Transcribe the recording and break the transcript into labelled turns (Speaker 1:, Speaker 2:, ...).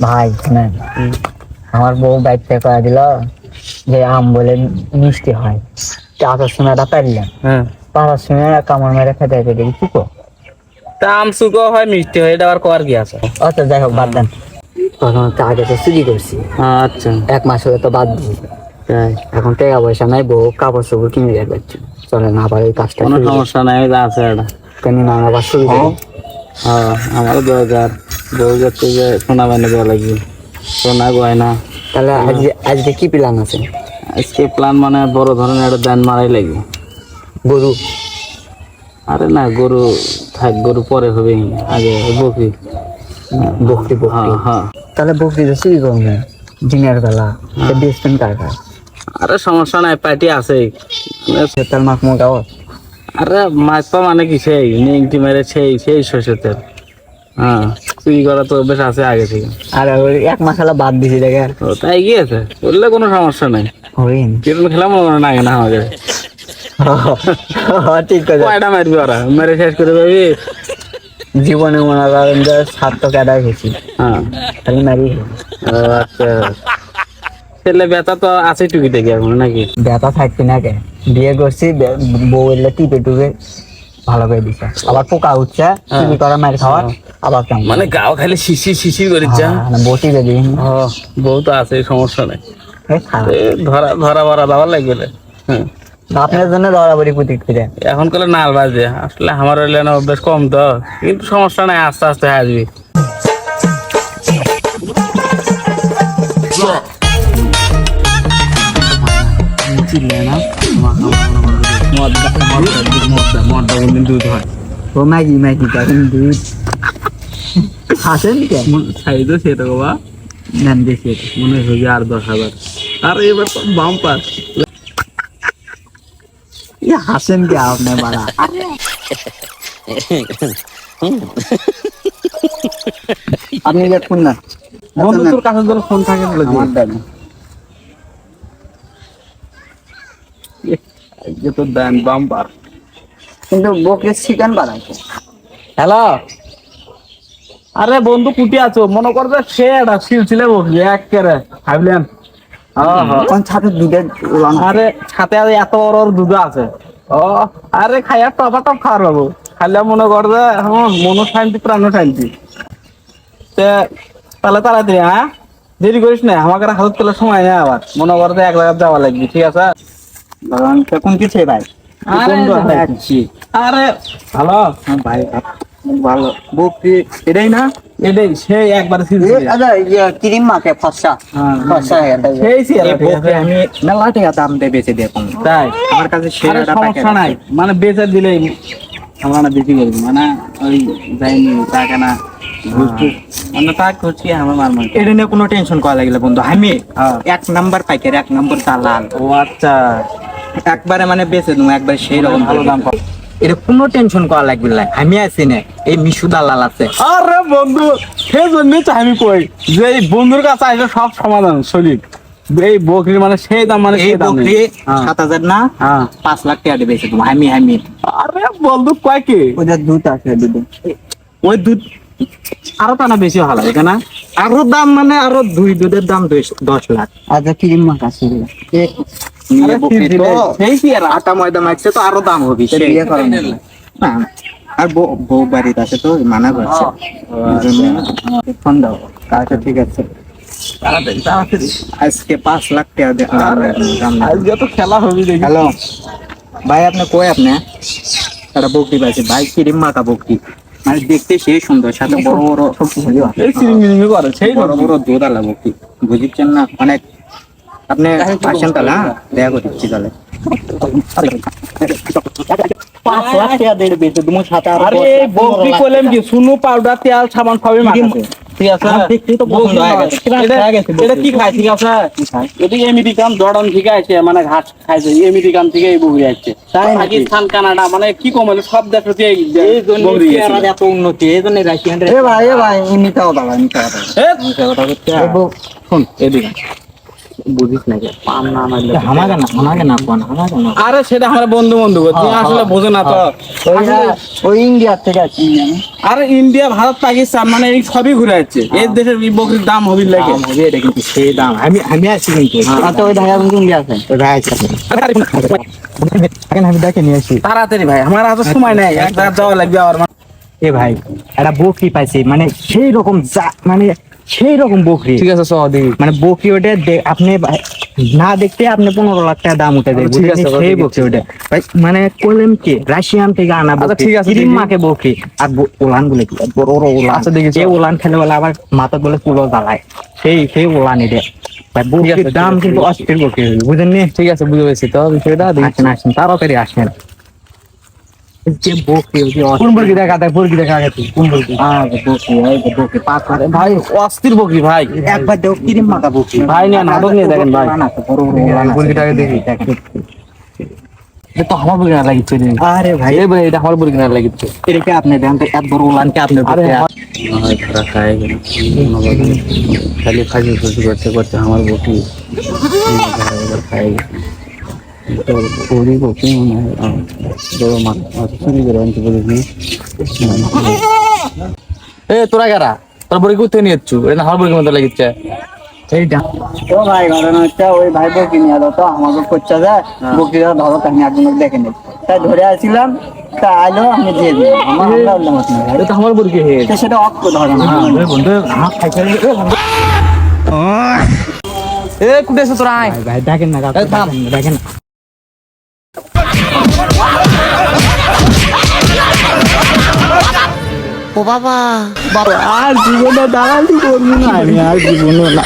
Speaker 1: ভাই শুনেন। আমার বউ বাইকটা করে দিল যে আম বলে মিষ্টি হয়। চাষের সময়টা পারলাম
Speaker 2: হ্যাঁ।
Speaker 1: পাড়ার সময় কামড় মেরে খেতে খেতে দেখি চুকো
Speaker 2: তা আম সুকো হয় মিষ্টি হয় এটা আবার কর কি আছে?
Speaker 1: আচ্ছা যাই হোক বাদ দেন। তখন আগে তো চুরি করছি।
Speaker 2: আচ্ছা।
Speaker 1: এক মাস হলে তো বাদ
Speaker 2: তাই।
Speaker 1: এখন টাকা পয়সা নাই বউ কাপড় চোপড় কিনে দিয়ে যাচ্ছে চলে না আবার এই কাজটা
Speaker 2: কোনো সমস্যা নাই আছে এটা।
Speaker 1: কেন না আবার শুরু
Speaker 2: হ্যাঁ আমারও দরকার। যাচ্ছে যে সোনা বানিয়ে দেওয়া লাগবে সোনা গয়না।
Speaker 1: তাহলে আজকে আজকে কি প্ল্যান আছে?
Speaker 2: আজকে প্ল্যান মানে বড় ধরনের একটা দান মারাই লাগবে।
Speaker 1: গরু?
Speaker 2: আরে না গরু থাক গরু পরে হবে আগে বকরি।
Speaker 1: বকরি
Speaker 2: হ্যাঁ হ্যাঁ।
Speaker 1: তাহলে বকরি তো চুরি করুন না দিনের বেলা। বেসবেন কার কার?
Speaker 2: আরে সমস্যা নাই পার্টি আছে।
Speaker 1: সেতাল মাখ মোটাও
Speaker 2: আরে মাছ পা মানে কি সেই নিংটি মেরে সেই সেই শস্য তেল। হ্যাঁ। চুরি করা তো বেশ আছে আগে থেকে।
Speaker 1: আর ওই এক মাস হলো বাদ দিছি দেখে
Speaker 2: তাই গিয়েছে? বললে কোনো সমস্যা নাই।
Speaker 1: হরিণ।
Speaker 2: কিরম খেলা মনে করে না
Speaker 1: ঠিক কথা।
Speaker 2: কয়টা মারবি ওরা? মেরে শেষ করে দেবি?
Speaker 1: জীবনে মনে করেন যে সাতটা ক্যাডা গেছি
Speaker 2: হ্যাঁ।
Speaker 1: খালি মারি।
Speaker 2: আচ্ছা। ছেলে ব্যথা তো আছে টুকি দেখি এখন নাকি?
Speaker 1: ব্যথা থাকছি না কে বিয়ে করছি বউ এলে টিপে টুপে ভালো করে দিছে। আবার পোকা উঠছে চুরি করা মার খাওয়া আবার কেমন
Speaker 2: মানে গাও খালি শিশির শিশির করিচ্ছে
Speaker 1: হ্যাঁ, বটি বেদি
Speaker 2: ও বউ তো আছে সমস্যা নাই ধরা ধরা ভরা দেওয়ার লাগবে হুম
Speaker 1: আপনার জন্য দৌড়াবড়ি পুতি ফিরে
Speaker 2: এখন কালে নাল বাজে আসলে আমার হইলে না অভ্যাস কম তো কিন্তু সমস্যা নাই আস্তে আস্তে আসবি
Speaker 1: ও ম্যাগি ম্যাগি দেখেন দুধ হাসেন কে?
Speaker 2: সাইজও সেটা বাবা
Speaker 1: নেন বেশি
Speaker 2: মনে হয় আর দশ হাজার। আর এবার তো বাম্পার।
Speaker 1: ই হাসেন কে আপনি বাড়া? আপনি দেখুন না
Speaker 2: বন্ধু তোর কাছে তোর ফোন থাকে বলে
Speaker 1: আমার দেন।
Speaker 2: এই যে তোর দেন বাম্পার।
Speaker 1: কিন্তু বকে চিকেন বানাইছে।
Speaker 2: হ্যালো? আরে বন্ধু কুটি আছো। মনে কর যে সে একটা সিলসিলে বসলি এক কেরে ভাবলেন?
Speaker 1: কোন ছাতে দুধের
Speaker 2: আরে আর এত বড় দুধ আছে। ও আরে খাইয়া টপা টপ খাওয়ার বাবু। খাইলে মনে কর যে হ্যাঁ মনো শান্তি প্রাণ শান্তি। তে তাহলে তাড়াতাড়ি হ্যাঁ? দেরি করিস না আমাকে তোলার সময় নেই আবার। মনে কর যে এক জায়গায় যাওয়া লাগবে ঠিক আছে?
Speaker 1: কোন কিছু ভাই।
Speaker 2: আরে
Speaker 1: বন্ধু
Speaker 2: ভাই। আরে ভালো?
Speaker 1: ভাই ভালো। বকরি এটাই না?
Speaker 2: এটাই সেই একবার
Speaker 1: এ,
Speaker 2: সিলসিলে
Speaker 1: ক্রিম মাকে ফসা।
Speaker 2: হ্যাঁ।
Speaker 1: ফসা
Speaker 2: সেই সিয়ারা
Speaker 1: আমি মেলা টাকা দাম দিয়ে বেচে দিয়ে
Speaker 2: তাই।
Speaker 1: আমার কাছে সেরাটা
Speaker 2: সমস্যা নাই। মানে বেচে দিলেই আমরা না বেশি করব মানে ওই যাইনি টাকা না মানে তা করছি আমার মার মার
Speaker 1: এটা নিয়ে কোনো টেনশন করা লাগলে বন্ধু আমি
Speaker 2: হ্যাঁ।
Speaker 1: এক নাম্বার পাইকারি এক নম্বর দালাল।
Speaker 2: ও আচ্ছা।
Speaker 1: একবারে মানে বেচে দেবো একবার সেই রকম
Speaker 2: ভালো দাম পাবো।
Speaker 1: এটা কোনো টেনশন করা লাগবে না। আমি আছি না এই মিশু দালাল আছে।
Speaker 2: আরে বন্ধু সেই জন্যই তো আমি কই যে এই বন্ধুর কাছে আসলে সব সমাধান সলিড এই মানে সেই দাম মানে
Speaker 1: এই
Speaker 2: সেই দাম।
Speaker 1: বকরি
Speaker 2: হ্যাঁ।
Speaker 1: সাত হাজার না
Speaker 2: হ্যাঁ।
Speaker 1: পাঁচ লাখ টাকা দেবো আমি আমি।
Speaker 2: আরে বন্ধু কয় কি?
Speaker 1: ওদের দুধ আছে দুধ।
Speaker 2: ওই দুধ আরও টানা বেশি ভালো লাগে না
Speaker 1: আরও দাম মানে আরও দুই দুধের দাম দশ- লাখ। আচ্ছা ক্রিম মাখ আছে?
Speaker 2: আরে সেই কি আর
Speaker 1: আটা ময়দা মাখছে তো আরও দাম হবে
Speaker 2: সে বিয়ে করেন
Speaker 1: না। আর বউ বউ বাড়িতে আছে তো মানা করছে। ফোন দাও। আচ্ছা ঠিক আছে।
Speaker 2: তাড়াতাড়ি তাড়াতাড়ি।
Speaker 1: আজকে পাঁচ লাখ টাকা দে-
Speaker 2: আজকে তো খেলা হবে
Speaker 1: হ্যালো। ভাই আপনি কই আপনি? একটা বকরি পাইছে। ভাই ক্রিম মাখা বকরি। মানে দেখতে সেই সুন্দর সাথে বড় বড়।
Speaker 2: করে সেই
Speaker 1: বড় বড় দুধ আলা বকরি। বুঝছেন না? অনেক আপনি আসেন তাহলে হ্যাঁ? দেখা করছি তাহলে
Speaker 2: মানে ঘাস খাইছে আমেরিকান থেকে এই বকরি আসছে? পাকিস্তান কানাডা মানে কি কম সব দেশ।
Speaker 1: এত উন্নতি এই জন্য রাশিয়ান ভাই ভাই মিথ্যা কথা মিথ্যা কথা
Speaker 2: এ,
Speaker 1: মিথ্যা কথা করতে
Speaker 2: শোন এদিকে
Speaker 3: বুঝিস নাকি? পাম না মারলে
Speaker 1: আমাকে না আমাকে না কোন আমাকে না
Speaker 2: আরে সেটা আমার বন্ধু বন্ধু তুমি আসলে বোঝো না তো।
Speaker 1: ওই
Speaker 2: আসলে-
Speaker 1: থেকে আসছি আমি
Speaker 2: আরে ইন্ডিয়া ভারত পাকিস্তান মানে এই সবই ঘুরে যাচ্ছে এই দেশের বকরির দাম হবির লাগে।
Speaker 3: হবে এটা কিন্তু সেই দাম। আমি আমি আছি কিন্তু।
Speaker 1: ওই ঢাকা কিন্তু ইন্ডিয়া আছে।
Speaker 3: ওই ভাই আছে।
Speaker 1: আমি দেখে নিয়ে আসি।
Speaker 2: তাড়াতাড়ি ভাই আমার হাতে সময় নেই। যাওয়া লাগবে আর
Speaker 3: এ ভাই একটা বকরি পাইছি? মানে সেই রকম যা- মানে সেই রকম বকরি।
Speaker 2: ঠিক আছে সহ
Speaker 3: মানে বকরি ওটা আপনি না দেখতে আপনি পনেরো লাখ টাকা দাম উঠে দেবে
Speaker 2: আচ্ছা,
Speaker 3: সেই। বকরি ওটা। মানে করলেন কি রাশিয়ান থেকে আনা
Speaker 2: আচ্ছা, ঠিক আছে,
Speaker 3: ক্রিম মাকে বকরি। আর ওলান বলে কি বড় বড় ওলান।
Speaker 2: আচ্ছা, দেখি,
Speaker 3: এই
Speaker 2: চল।
Speaker 3: ওলান খেলে বলে আবার মাথা বলে পুরো জ্বালায়। সেই সেই ওলান এটা দাম কিন্তু। অস্থির বকরি বুঝলেন নি?
Speaker 2: ঠিক আছে বুঝে পেয়েছি তো বিষয়টা
Speaker 3: আসেন তাড়াতাড়ি আসেন। যে বকরি যে
Speaker 2: কোন বর্গি দেখা দেখ বর্গি দেখা গেছে কোন বর্গি?
Speaker 3: আহ, বকরি এই যে পাঁচ মারে।
Speaker 2: ভাই অস্থির বকরি ভাই।
Speaker 3: একবার কিরিম মাথা বকরি
Speaker 2: ভাই নিয়ে নাটক নিয়ে দেখেন ভাই।
Speaker 3: ওলান বড় বড় ওলান
Speaker 2: দেখি। এটা তো আমার বর্গি না লাগিচ্ছে
Speaker 3: আরে ভাই।
Speaker 2: এই ভাই এটা আমার না
Speaker 3: আপনি দেন তো এত বড় উলানকে আপনি
Speaker 2: আরে
Speaker 3: ধরতে
Speaker 2: আমার-
Speaker 4: ধরা খায় খালি করতে করতে আমার বকি। খায় হয় বড়
Speaker 2: এ তোরা কারা? তোর বর্গি কোথায় নিয়ে যাচ্ছ? এটা মতো লাগিচ্ছে।
Speaker 3: এইটা।
Speaker 1: তো ভাই ঘটনা হচ্ছে ওই ভাই বকি নিয়ে এলো তো আমাকে করছে যে বকিরা ধরো একজন দেখে তাই ধরে আসছিলাম তা আইলো আমি দিয়ে দিলাম। আমার না
Speaker 2: এটা আমার হে
Speaker 1: সেটা ধরে না।
Speaker 3: বন্ধু হাত খাইছে রে, এ বন্ধু।
Speaker 2: এ কুটে তোরা আয়।
Speaker 3: ভাই, দেখেন না কাকু,
Speaker 2: এই বাবা
Speaker 3: বাবা।
Speaker 1: আর জীবনে দাঁড়ালি করবি না আমি আর জীবনে না।